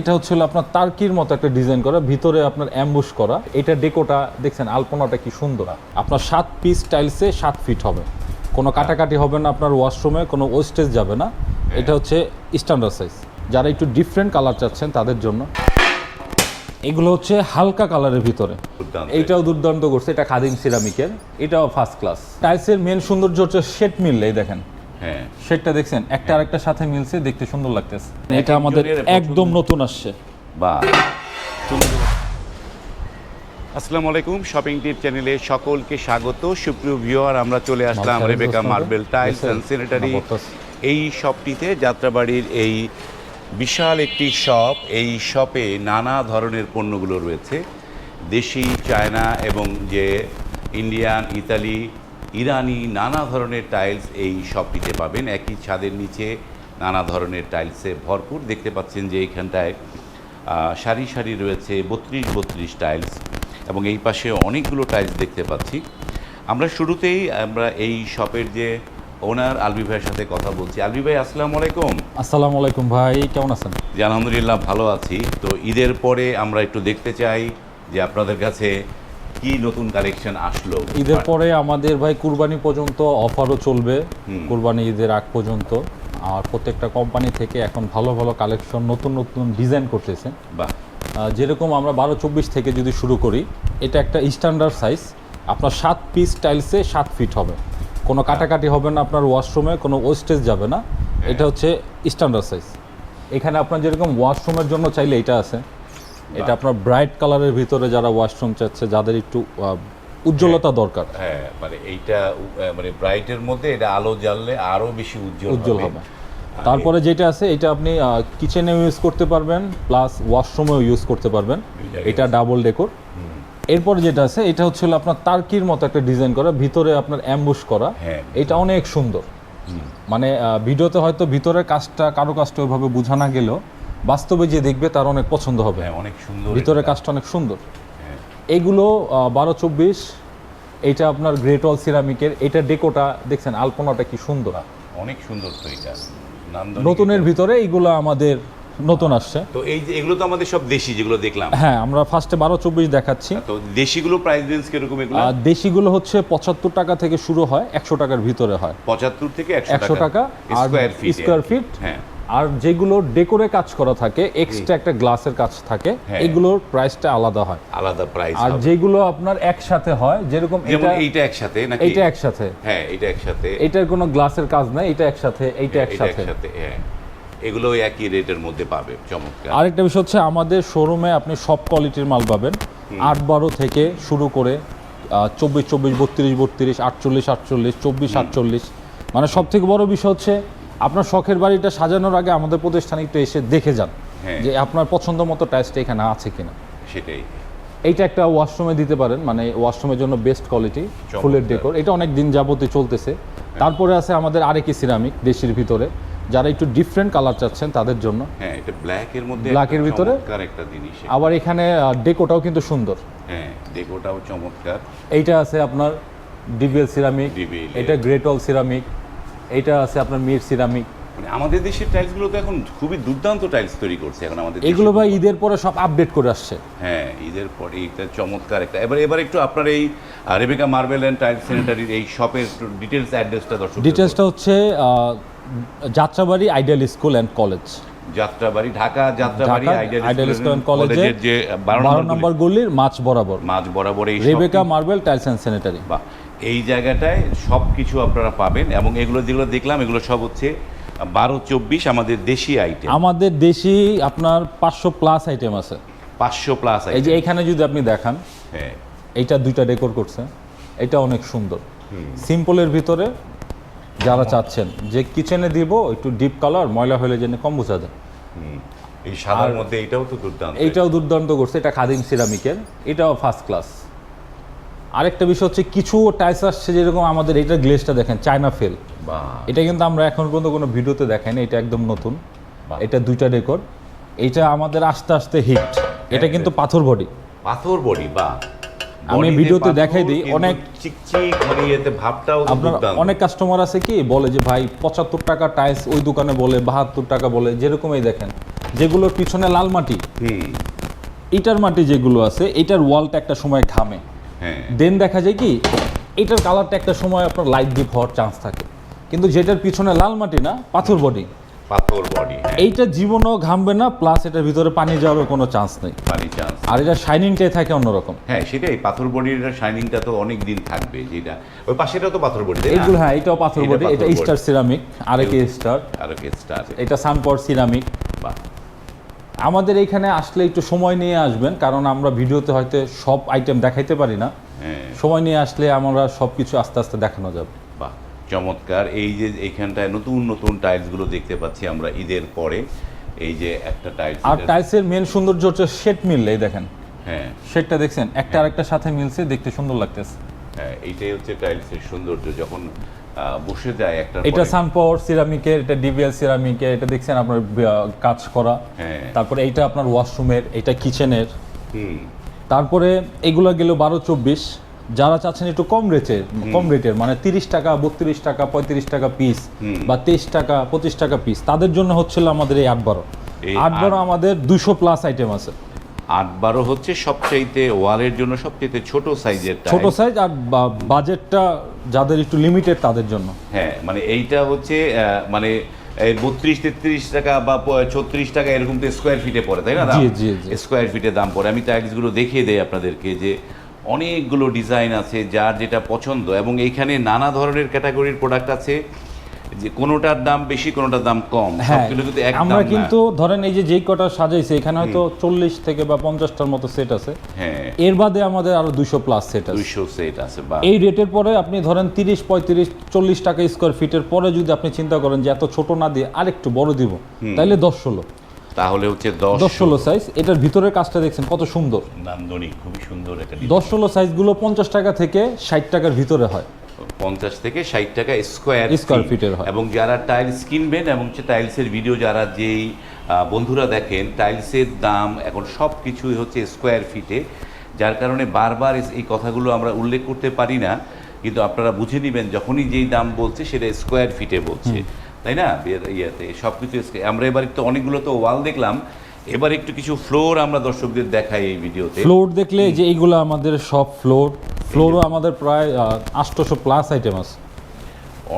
এটা হচ্ছে হলো আপনার তার্কির মতো একটা ডিজাইন করা ভিতরে আপনার অ্যাম্বুশ করা। এটা ডেকোটা দেখছেন আলপনাটা কি সুন্দর। আপনার সাত পিস টাইলসে সাত ফিট হবে। কোনো কাটাকাটি হবে না আপনার ওয়াশরুমে কোনো ওয়েস্টেজ যাবে না। এটা হচ্ছে স্ট্যান্ডার্ড সাইজ যারা একটু ডিফারেন্ট কালার চাচ্ছেন তাদের জন্য। এগুলো হচ্ছে হালকা কালারের ভিতরে। এইটাও দুর্দান্ত করছে এটা খাদিম সিরামিকের এটাও ফার্স্ট ক্লাস টাইলসের মেন সৌন্দর্য হচ্ছে শেড মিললে এই দেখেন। হ্যাঁ। শেডটা দেখছেন? একটা আরেকটার সাথে মিলছে দেখতে সুন্দর লাগতেছে। এটা আমাদের একদম নতুন আসছে। বা। আসসালামু আলাইকুম শপিং টিপ চ্যানেলে সকলকে স্বাগত। সুপ্রিয় ভিউয়ার আমরা চলে আসলাম Rebecca marble tiles and. Sanitary এই শপটিতে যাত্রাবাড়ির এই বিশাল একটি শপ এই শপে নানা ধরনের পণ্যগুলো রয়েছে। দেশি চায়না এবং যে ইন্ডিয়ান ইতালি ইরানি নানা ধরনের টাইলস এই শপটিতে পাবেন। একই ছাদের নিচে নানা ধরনের টাইলসে ভরপুর। দেখতে পাচ্ছেন যে এইখানটায় সারি সারি রয়েছে বত্রিশ বত্রিশ টাইলস এবং এই পাশে অনেকগুলো টাইলস দেখতে পাচ্ছি। আমরা শুরুতেই আমরা এই শপের যে ওনার আলবি ভাইয়ের সাথে কথা বলছি। আলবি ভাই আসসালামু আলাইকুম। আসসালামু আলাইকুম ভাই কেমন আছেন? জি আলহামদুলিল্লাহ ভালো আছি। তো ঈদের পরে আমরা একটু দেখতে চাই যে আপনাদের কাছে কি নতুন কালেকশন আসলো? ঈদের পরে আমাদের ভাই কুরবানি পর্যন্ত অফারও চলবে। কুরবানি ঈদের আগ পর্যন্ত। আর প্রত্যেকটা কোম্পানি থেকে এখন ভালো ভালো কালেকশন নতুন নতুন ডিজাইন করতেছে। বা যেরকম আমরা বারো চব্বিশ থেকে যদি শুরু করি এটা একটা স্ট্যান্ডার্ড সাইজ আপনার সাত পিস টাইলসে সাত ফিট হবে। কোনো কাটাকাটি হবে না আপনার ওয়াশরুমে কোনো ওয়েস্টেজ যাবে না। এটা হচ্ছে স্ট্যান্ডার্ড সাইজ এখানে আপনার যেরকম ওয়াশরুমের জন্য চাইলে এটা আছে। এটা আপনার ব্রাইট কালারের ভিতরে যারা ওয়াশরুম চাচ্ছে যাদের একটু উজ্জ্বলতা দরকার। হ্যাঁ মানে এইটা মানে ব্রাইটের মধ্যে এটা আলো জ্বাললে আরও বেশি উজ্জ্বল উজ্জ্বল হবে। তারপরে যেটা আছে এটা আপনি কিচেনেও ইউজ করতে পারবেন প্লাস ওয়াশরুমেও ইউজ করতে পারবেন। এটা ডাবল ডেকোর এরপর যেটা আছে এটা হচ্ছে আপনার তার্কির মতো একটা ডিজাইন করা ভিতরে আপনার অ্যাম্বুশ করা। হ্যাঁ। এটা অনেক সুন্দর। মানে ভিডিওতে হয়তো ভিতরের কাজটা কারও কাজটা ওইভাবে বোঝা না গেলেও বাস্তবে যে দেখবে তার অনেক পছন্দ হবে। হ্যাঁ অনেক সুন্দর ভিতরে কাজটা অনেক সুন্দর। এগুলো বারো চব্বিশ এইটা আপনার গ্রেট অল সিরামিকের এটা ডেকোটা দেখছেন আলপনাটা কি সুন্দর। অনেক সুন্দর তো এটা। নতুনের ভিতরে এইগুলো আমাদের নতুন আসছে। তো এই যে এগুলো তো আমাদের সব দেশি যেগুলো দেখলাম। হ্যাঁ আমরা ফার্স্টে বারো চব্বিশ দেখাচ্ছি। তো দেশিগুলো প্রাইস রেঞ্জ কীরকম এগুলো? আর দেশিগুলো হচ্ছে পঁচাত্তর টাকা থেকে শুরু হয় একশো টাকার ভিতরে হয়। পঁচাত্তর থেকে একশো টাকা স্কোয়ার ফিট স্কোয়ার ফিট হ্যাঁ। আর যেগুলো ডেকোরে কাজ করা থাকে এক্সট্রা একটা গ্লাসের কাজ থাকে হ্যাঁ। এগুলোর প্রাইসটা আলাদা হয়। আলাদা প্রাইস আর যেগুলো আপনার একসাথে হয় যেরকম এটা এইটা একসাথে নাকি এইটা একসাথে। হ্যাঁ এটা একসাথে। এটার কোনো গ্লাসের কাজ নাই এটা একসাথে এইটা এটা একসাথে। একসাথে হ্যাঁ। এগুলো একই রেটের মধ্যে পাবে চমৎকার। আরেকটা বিষয় হচ্ছে আমাদের শোরুমে আপনি সব কোয়ালিটির মাল পাবেন। আট বারো থেকে শুরু করে চব্বিশ চব্বিশ বত্রিশ বত্রিশ আটচল্লিশ আটচল্লিশ চব্বিশ আটচল্লিশ। মানে সব থেকে বড় বিষয় হচ্ছে আপনার শখের বাড়িটা সাজানোর আগে আমাদের প্রতিষ্ঠানে একটু এসে দেখে যান হ্যাঁ। যে আপনার পছন্দ মতো টাইসটা এখানে আছে কিনা। সেটাই। এইটা একটা ওয়াশরুমে দিতে পারেন মানে ওয়াশরুমের জন্য বেস্ট কোয়ালিটি ফুলের ডেকোর। এটা অনেক দিন যাবতীয় চলতেছে। তারপরে আছে আমাদের আরেকি সিরামিক দেশের ভিতরে। যারা একটু ডিফারেন্ট কালার চাচ্ছেন তাদের জন্য। হ্যাঁ এটা ব্ল্যাক এর মধ্যে একটা এর ভিতরে? একটা জিনিস। আবার এখানে ডেকোটাও কিন্তু সুন্দর। হ্যাঁ দেখোটাও চমৎকার। এইটা আছে আপনার ডিবিএল সিরামিক। এটা গ্রেটল সিরামিক। এইটা আছে আপনার মির সিরামিক। মানে আমাদের দেশের টাইলসগুলো তো এখন খুবই দুর্দান্ত টাইলস তৈরি করছে এখন আমাদের। এগুলো ভাই ঈদের পরে সব আপডেট করে আসছে। হ্যাঁ ঈদের পরে এটা চমৎকার একটা এবার এবার একটু আপনার এই রেবেকা মার্বেল অ্যান্ড টাইলস স্যানিটারির এই শপের ডিটেলস অ্যাড্রেসটা দর্শক ডিটেলসটা হচ্ছে Jatrabari ideal school and college Jatrabari Dhaka Jatrabari ideal school কলেজের যে বারো বারো নম্বর নম্বর গলির মাছ বরাবর। মাঝ বরাবর এই Rebecca marble tiles and sanitary বাহ এই জায়গাটায় সব কিছু আপনারা পাবেন এবং এগুলো যেগুলো দেখলাম এগুলো সব হচ্ছে বারো চব্বিশ আমাদের দেশি আইটেম আমাদের দেশি আপনার পাঁচশো প্লাস আইটেম আছে। পাঁচশো প্লাস এই যে এখানে যদি আপনি দেখান হ্যাঁ। এইটা দুইটা ডেকোর করছে। এটা অনেক সুন্দর। সিম্পলের ভিতরে যারা চাচ্ছেন যে কিচেনে দিব একটু ডিপ কালার ময়লা হলে যেন কম বোঝা যায়। এই সাদার মধ্যে এটাও তো দুর্দান্ত। এটাও দুর্দান্ত করছে এটা খাদিম সিরামিকের এটাও ফার্স্ট ক্লাস আরেকটা বিষয় হচ্ছে কিছু টাইলস আসছে যেরকম আমাদের এটা গ্লেসটা দেখেন চায়না ফেল এটা কিন্তু আমরা এখন পর্যন্ত কোনো ভিডিওতে দেখাইনি এটা একদম নতুন। এটা দুইটা রেকর্ড এটা আমাদের আস্তে আস্তে হিট এটা কিন্তু পাথর বডি পাথর বডি বা আমি ভিডিওতে দেখাই দিই, অনেক- চিকচিক মানে এতে ভাবটাও আপনার অনেক কাস্টমার আছে কি বলে যে ভাই পঁচাত্তর টাকা টাইলস ওই দোকানে বলে বাহাত্তর টাকা বলে যেরকমই দেখেন। যেগুলোর পিছনে লাল মাটি। হুম। ইটার মাটি যেগুলো আছে এটার ওয়ালটা একটা সময় ঘামে। দেন দেখা যায় কি এটার কালারটা একটা সময় আপনার লাইট ডিপ হওয়ার চান্স থাকে। কিন্তু যেটার পিছনে লাল মাটি না পাথর বডি পাথর বডি হ্যাঁ। এইটা জীবনও ঘামবে না প্লাস এটার ভিতরে পানি যাওয়ারও কোনো চান্স নেই। পানি চান্স আর এটা শাইনিংটাই থাকে অন্যরকম। হ্যাঁ সেটাই পাথর বডির শাইনিংটা তো অনেক দিন থাকবে যেটা ওই পাশেটা তো পাথর বডি তাই এইগুলো হ্যাঁ এটাও পাথর বডি এটা স্টার সিরামিক আরেকে স্টার আর স্টার এটা সানপর সিরামিক বাহ। আমাদের এইখানে আসলে একটু সময় নিয়ে আসবেন কারণ আমরা ভিডিওতে হয়তো সব আইটেম দেখাইতে পারি না। হ্যাঁ। সময় নিয়ে আসলে আমরা সব কিছু আস্তে আস্তে দেখানো যাবে। বাহ চমৎকার। এই যে এইখানটায় নতুন নতুন টাইলসগুলো দেখতে পাচ্ছি আমরা ঈদের পরে। এই যে একটা টাইলস আর টাইলসের মেন সৌন্দর্য হচ্ছে শেড মিললে দেখেন। হ্যাঁ। শেডটা দেখছেন? একটা আরেকটার সাথে মিলছে দেখতে সুন্দর লাগতেছে। হ্যাঁ এইটাই হচ্ছে টাইলসের সৌন্দর্য। যখন বসে যায় একটা এটা সানপাওয়ার সিরামিকের এটা ডিবিএল সিরামিকের এটা দেখছেন আপনার কাজ করা। হ্যাঁ। তারপরে এইটা আপনার ওয়াশরুমের এটা কিচেনের তারপরে এগুলো গেল বারো চব্বিশ। যারা চাচ্ছেন একটু কম রেটের কম রেটের মানে তিরিশ টাকা বত্রিশ টাকা পঁয়ত্রিশ টাকা পিস বা তেইশ টাকা পঁচিশ টাকা পিস তাদের জন্য হচ্ছিল আমাদের এই আট বারো। আট বারো আমাদের দুশো প্লাস আইটেম আছে। আট বারো হচ্ছে সবচাইতে ওয়ালের জন্য সবচাইতে ছোট সাইজের ছোট সাইজ আর বাজেটটা যাদের একটু লিমিটেড তাদের জন্য। হ্যাঁ মানে এইটা হচ্ছে মানে বত্রিশ তেত্রিশ টাকা বা ছত্রিশ টাকা এরকম তো স্কোয়ার ফিটে পড়ে তাই না। স্কোয়ার ফিটে দাম পড়ে। আমি টাইলসগুলো দেখিয়ে দেই আপনাদেরকে যে অনেকগুলো ডিজাইন আছে যার যেটা পছন্দ এবং এইখানে নানা ধরনের ক্যাটাগরির প্রোডাক্ট আছে। যে কোনোটার দাম বেশি কোনোটার দাম কম। হ্যাঁ সবগুলো কিন্তু এক আমরা কিন্তু ধরেন এই যে যেই কটা সাজাইছে এখানে হয়তো চল্লিশ থেকে বা পঞ্চাশটার মতো সেট আছে। হ্যাঁ। এর বাদে আমাদের আরও দুইশো প্লাস সেট আছে। দুইশো সেট আছে বা এই রেটের পরে আপনি ধরেন তিরিশ পঁয়ত্রিশ চল্লিশ টাকা স্কোয়ার ফিটের পরে যদি আপনি চিন্তা করেন যে এত ছোট না দিয়ে আরেকটু বড় দিব তাইলে দশ ষোলো। তাহলে হচ্ছে দশ দশ ষোলো সাইজ এটার ভিতরের কাজটা দেখছেন কত সুন্দর। নান্দনিক খুবই সুন্দর একটা দশ ষোলো সাইজগুলো পঞ্চাশ টাকা থেকে ষাট টাকার ভিতরে হয়। পঞ্চাশ থেকে ষাট টাকা স্কোয়ার Square ফিটের হয়। এবং যারা টাইলস কিনবেন এবং হচ্ছে টাইলসের ভিডিও যারা যেই বন্ধুরা দেখেন টাইলসের দাম এখন সব কিছুই হচ্ছে স্কোয়ার ফিটে যার কারণে বারবার এই কথাগুলো আমরা উল্লেখ করতে পারি না কিন্তু আপনারা বুঝে নেবেন যখনই যেই দাম বলছে সেটা স্কোয়ার ফিটে বলছে। তাই না? ইয়েতে সব কিছু আমরা এবার একটু অনেকগুলো তো ওয়াল দেখলাম এবার একটু কিছু ফ্লোর আমরা দর্শকদের দেখাই এই ভিডিওতে ফ্লোর দেখলে যে এইগুলো আমাদের সব ফ্লোর ফ্লোরও আমাদের প্রায় আটশোশো প্লাস আইটেম আছে।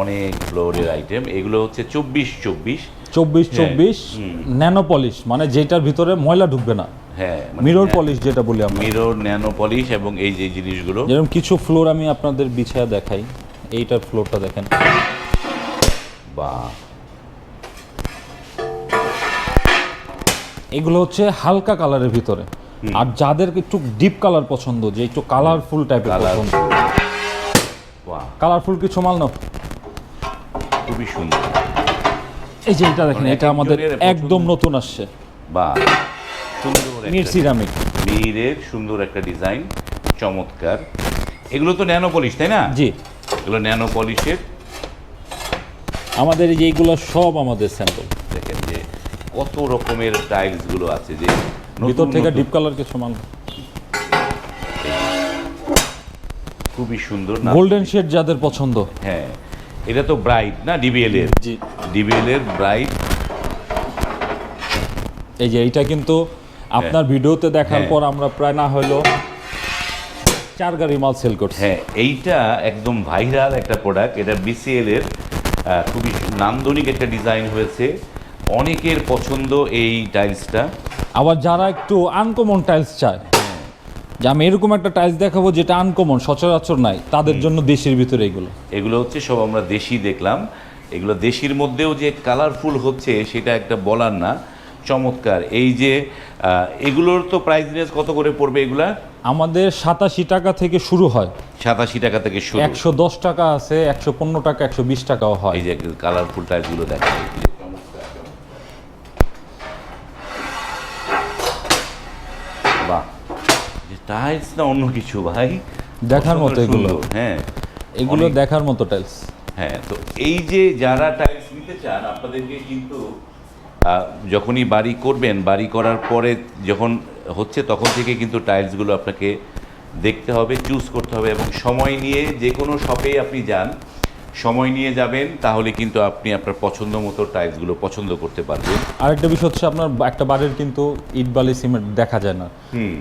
অনেক ফ্লোরের আইটেম এগুলো হচ্ছে চব্বিশ চব্বিশ। চব্বিশ হ্যাঁ, চব্বিশ ন্যানো পলিশ মানে যেটার ভিতরে ময়লা ঢুকবে না। হ্যাঁ মিরর পলিশ যেটা বলি আমরা। মিরর ন্যানো পলিশ এবং এই যে জিনিসগুলো। যেরকম কিছু ফ্লোর আমি আপনাদের বিছায়া দেখাই এইটার ফ্লোরটা দেখেন। বা এগুলো হচ্ছে হালকা কালারের ভিতরে। আর যাদের একটু ডিপ কালার পছন্দ যে একটু কালারফুল টাইপের। পছন্দ। বাহ কালারফুল কিছু মাল নাও। খুবই সুন্দর। এই যে এটা দেখেন মানে এটা আমাদের একদম নতুন আসছে। বা সুন্দর মির সিরামিক মিরের সুন্দর একটা ডিজাইন চমৎকার। এগুলো তো ন্যানো পলিশ তাই না? জি। এগুলো ন্যানো পলিশের আমাদের এই যে এইগুলো সব আমাদের স্যাম্পল দেখেন যে কত রকমের টাইলসগুলো আছে যে ভিতর থেকে ডিপ কালার কিছু মাল খুবই সুন্দর না? গোল্ডেন শেড যাদের পছন্দ। হ্যাঁ এটা তো ব্রাইট না ডিবিএল এর? জি। ডিবিএল এর ব্রাইট এই যে এইটা কিন্তু আপনার ভিডিওতে দেখার হ্যাঁ। পর আমরা প্রায় না হলো চার গাড়ি মাল সেল করছি। হ্যাঁ এইটা একদম ভাইরাল একটা প্রোডাক্ট এটা বিসিএল এর খুবই নান্দনিক একটা ডিজাইন হয়েছে। অনেকের পছন্দ এই টাইলসটা। আবার যারা একটু আনকমন টাইলস চায় যে আমি এরকম একটা টাইলস দেখাবো যেটা আনকমন সচরাচর নাই তাদের জন্য দেশের ভিতরে এগুলো। এগুলো হচ্ছে সব আমরা দেশি দেখলাম। এগুলো দেশির মধ্যেও যে কালারফুল হচ্ছে সেটা একটা বলার না। চমৎকার। এই যে এগুলোর তো প্রাইস রেঞ্জ কত করে পড়বে এগুলা? আমাদের সাতাশি টাকা থেকে শুরু হয়। সাতাশি টাকা থেকে শুরু। একশো দশ টাকা আছে একশো পনেরো টাকা একশো বিশ টাকাও হয়। এই যে কালারফুল টাইলসগুলো দেখা টাইলস না অন্য কিছু ভাই? দেখার মতো এগুলো। হ্যাঁ। এগুলো দেখার মতো টাইলস হ্যাঁ তো এই যে যারা টাইলস নিতে চান আপনাদেরকে কিন্তু যখনই বাড়ি করবেন বাড়ি করার পরে যখন হচ্ছে তখন থেকে কিন্তু টাইলসগুলো আপনাকে দেখতে হবে চুজ করতে হবে এবং সময় নিয়ে যে কোনো শপেই আপনি যান। সময় নিয়ে যাবেন তাহলে কিন্তু আপনি আপনার পছন্দ মতো টাইলসগুলো পছন্দ করতে পারবেন। আরেকটা বিষয় হচ্ছে আপনার একটা বাড়ির কিন্তু ইট বালি সিমেন্ট দেখা যায় না।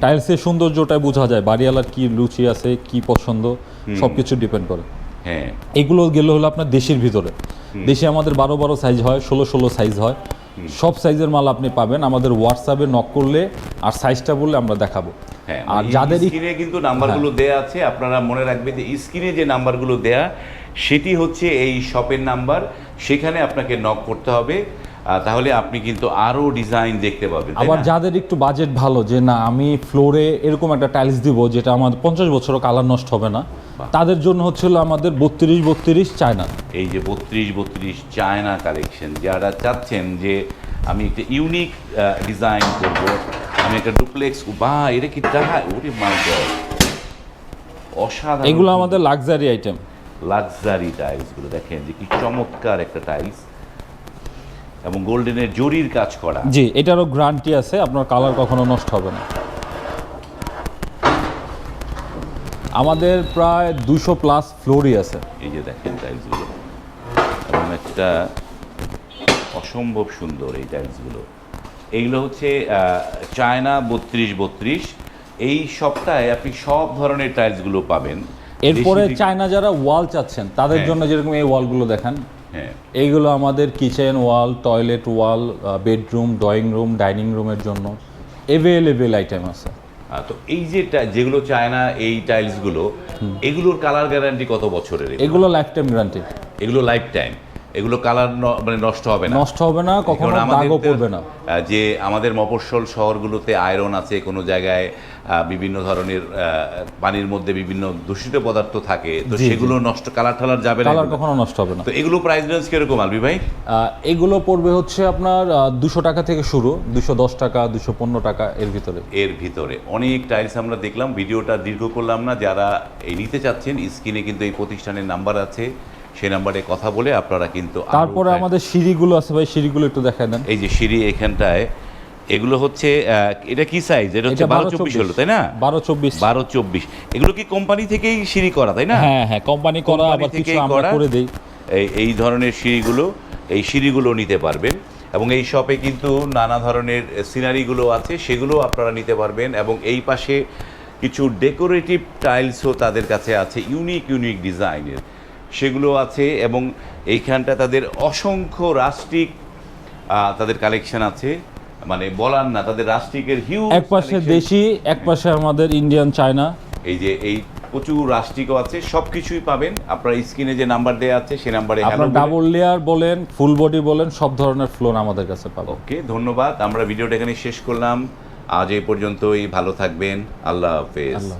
টাইলসের সৌন্দর্যটা বোঝা যায় বাড়িওয়ালার কি রুচি আছে কি পছন্দ সবকিছু ডিপেন্ড করে। হ্যাঁ। এগুলো গেলে হলো আপনার দেশের ভিতরে। দেশে আমাদের বারো বারো সাইজ হয় ষোলো ষোলো সাইজ হয়। সব সাইজের মাল আপনি পাবেন। আমাদের হোয়াটসঅ্যাপে নক করলে আর সাইজটা বললে আমরা দেখাবো। হ্যাঁ আর যাদের ই- স্ক্রিনে কিন্তু নাম্বারগুলো দেয়া আছে আপনারা মনে রাখবেন যে স্ক্রিনে যে নাম্বারগুলো দেয়া সেটি হচ্ছে এই শপের নাম্বার। সেখানে আপনাকে নক করতে হবে। তাহলে আপনি কিন্তু আরও ডিজাইন দেখতে পাবেন আবার যাদের একটু বাজেট ভালো যে না আমি ফ্লোরে এরকম একটা টাইলস দিব যেটা আমাদের পঞ্চাশ বছরও কালার নষ্ট হবে না তাদের জন্য হচ্ছিল আমাদের বত্রিশ বত্রিশ চায়না। এই যে বত্রিশ বত্রিশ চায়না কালেকশন যারা চাচ্ছেন যে আমি একটা ইউনিক ডিজাইন করব আমি একটা ডুপ্লেক্স বা এটা কি টাকা ওরে মাই গড অসাধারণ এগুলো আমাদের লাক্সারি আইটেম লাক্সারি টাইলসগুলো দেখেন যে কি চমৎকার একটা টাইলস এবং গোল্ডেনের জরির কাজ করা। জি এটারও গ্রান্টি আছে আপনার কালার কখনো নষ্ট হবে না। আমাদের প্রায় দুশো প্লাস ফ্লোরই আছে। এই যে দেখেন টাইলসগুলো এবং একটা অসম্ভব সুন্দর এই টাইলসগুলো এইগুলো হচ্ছে চায়না বত্রিশ বত্রিশ। এই সপ্তাহে আপনি সব ধরনের টাইলসগুলো পাবেন। এরপরে চায়না যারা ওয়াল চাচ্ছেন তাদের হ্যাঁ। জন্য যেরকম এই ওয়ালগুলো দেখেন হ্যাঁ। এইগুলো আমাদের kitchen wall toilet wall bedroom drawing room dining রুমের জন্য এভেলেবেল আইটেম আছে। তো এই যে যেগুলো চায়না এই টাইলসগুলো এগুলোর কালার গ্যারান্টি কত বছরের এগুলো? এগুলো লাইফ টাইম গ্যারান্টি এগুলো লাইফ টাইম এগুলো কালার মানে নষ্ট হবে না। নষ্ট হবে না কখনো দাগও পড়বে না। যে আমাদের মফস্বল শহরগুলোতে আয়রন আছে কোনো জায়গায় বিভিন্ন ধরনের পানির মধ্যে বিভিন্ন দূষিত পদার্থ থাকে তো। সেগুলো নষ্ট কালার টালার যাবে না কালার কখনো নষ্ট হবে না। তো এগুলো প্রাইস রেঞ্জ কীরকম আলবি ভাই? এগুলো পড়বে হচ্ছে আপনার দুশো টাকা থেকে শুরু দুশো দশ টাকা দুশো পনেরো টাকা এর ভিতরে। এর ভিতরে। অনেক টাইলস আমরা দেখলাম ভিডিওটা দীর্ঘ করলাম না যারা এই নিতে চাচ্ছেন স্ক্রিনে কিন্তু এই প্রতিষ্ঠানের নাম্বার আছে সেই নাম্বারে কথা বলে আপনারা কিন্তু তারপরে আমাদের সিঁড়িগুলো আছে ভাই সিঁড়িগুলো একটু দেখায় দেন। এই যে সিঁড়ি এখানটায় এগুলো হচ্ছে এটা কি সাইজ এটা হচ্ছে বারো চব্বিশ হলো তাই না? বারো চব্বিশ। বারো চব্বিশ। এগুলো কি কোম্পানি থেকেই সিঁড়ি করা তাই না? হ্যাঁ হ্যাঁ কোম্পানি করা আবার কিছু আমরা করা। দেই। এই ধরনের সিঁড়িগুলো এই সিঁড়িগুলো নিতে পারবেন। এবং এই শপে কিন্তু নানা ধরনের সিনারিগুলো আছে সেগুলো আপনারা নিতে পারবেন। এবং এই পাশে কিছু ডেকোরেটিভ টাইলসও তাদের কাছে আছে ইউনিক ইউনিক ডিজাইনের সেগুলো আছে এবং এইখানটা তাদের অসংখ্য রাষ্ট্রিক আহ, তাদের কালেকশন আছে। মানে বলার না তাদের রাষ্ট্রিকের হিউ এক পাশে দেশি এক পাশে আমাদের ইন্ডিয়ান চায়না এই যে এই প্রচুর রাষ্ট্রিকও আছে সব কিছুই পাবেন। আপনার স্ক্রিনে যে নাম্বার দেওয়া আছে সেই নাম্বারে আপনার ডাবল লেয়ার বলেন ফুল বডি বলেন সব ধরনের ফ্লোন আমাদের কাছে পাবো ওকে ধন্যবাদ। আমরা ভিডিওটা এখানে শেষ করলাম। আজ এই পর্যন্তই ভালো থাকবেন। আল্লাহ হাফেজ। আল্লাহ